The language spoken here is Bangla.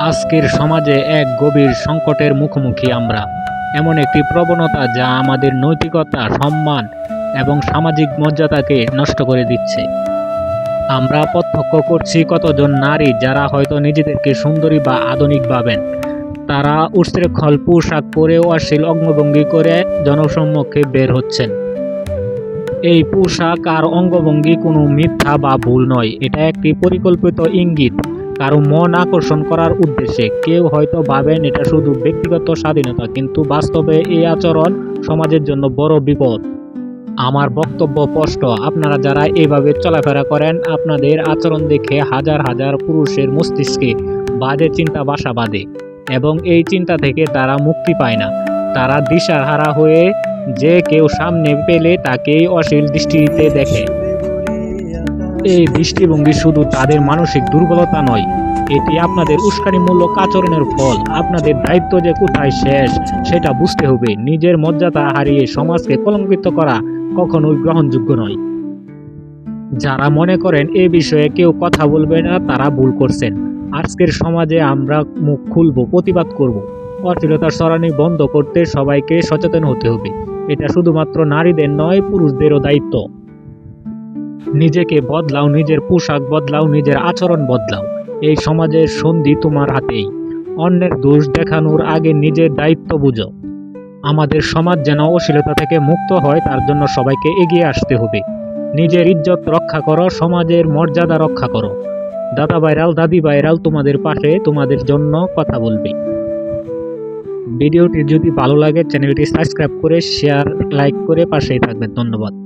আজকের সমাজে এক গভীর সংকটের মুখোমুখি আমরা। এমন একটি প্রবণতা যা আমাদের নৈতিকতা, সম্মান এবং সামাজিক মর্যাদাকে নষ্ট করে দিচ্ছে। আমরা প্রত্যক্ষ করছি কতজন নারী যারা হয়তো নিজেদেরকে সুন্দরী বা আধুনিক ভাবেন। তারা উৎশৃঙ্খল পোশাক পরে অশ্লীল অঙ্গভঙ্গি করে জনসম্মুখে বের হচ্ছেন। এই পোশাক আর অঙ্গভঙ্গি কোনো মিথ্যা বা ভুল নয়, এটা একটি পরিকল্পিত ইঙ্গিত। কারও মন আকর্ষণ করার উদ্দেশ্যে। কেউ হয়তো ভাবেন এটা শুধু ব্যক্তিগত স্বাধীনতা, কিন্তু বাস্তবে এই আচরণ সমাজের জন্য বড় বিপদ। আমার বক্তব্য স্পষ্ট। আপনারা যারা এভাবে চলাফেরা করেন, আপনাদের আচরণ দেখে হাজার হাজার পুরুষের মস্তিষ্কে বাজে চিন্তা বাসা বাঁধে এবং এই চিন্তা থেকে তারা মুক্তি পায় না। তারা দিশাহারা হয়ে যে কেউ সামনে পেলে তাকেই অশ্লীল দৃষ্টিতে দেখে। এই দৃষ্টিভঙ্গি শুধু তাদের মানসিক দুর্বলতা নয়, এটি আপনাদের উস্কানিমূলক আচরণের ফল। আপনাদের দায়িত্ব যে কোথায় শেষ, সেটা বুঝতে হবে। নিজের মর্যাদা হারিয়ে সমাজকে কলঙ্কিত করা কখনোই গ্রহণযোগ্য নয়। যারা মনে করেন এ বিষয়ে কেউ কথা বলবে না, তারা ভুল করছেন। আজকের সমাজে আমরা মুখ খুলব, প্রতিবাদ করব। অশ্লীলতার সরানি বন্ধ করতে সবাইকে সচেতন হতে হবে। এটা শুধুমাত্র নারীদের নয়, পুরুষদেরও দায়িত্ব। নিজেকে বদলাও, নিজের পোশাক বদলাও, নিজের আচরণ বদলাও। এই সমাজের সন্ধি তোমার হাতেই। অন্যের দোষ দেখানোর আগে নিজের দায়িত্ব বুঝো। আমাদের সমাজ যেন অশ্লীলতা থেকে মুক্ত হয়, তার জন্য সবাইকে এগিয়ে আসতে হবে। নিজের ইজ্জত রক্ষা করো, সমাজের মর্যাদা রক্ষা করো। দাদা ভাইরাল, দাদি ভাইরাল, তোমাদের পাশে তোমাদের জন্য কথা বলবে। ভিডিওটি যদি ভালো লাগে, চ্যানেলটি সাবস্ক্রাইব করে, শেয়ার, লাইক করে পাশেই থাকবেন। ধন্যবাদ।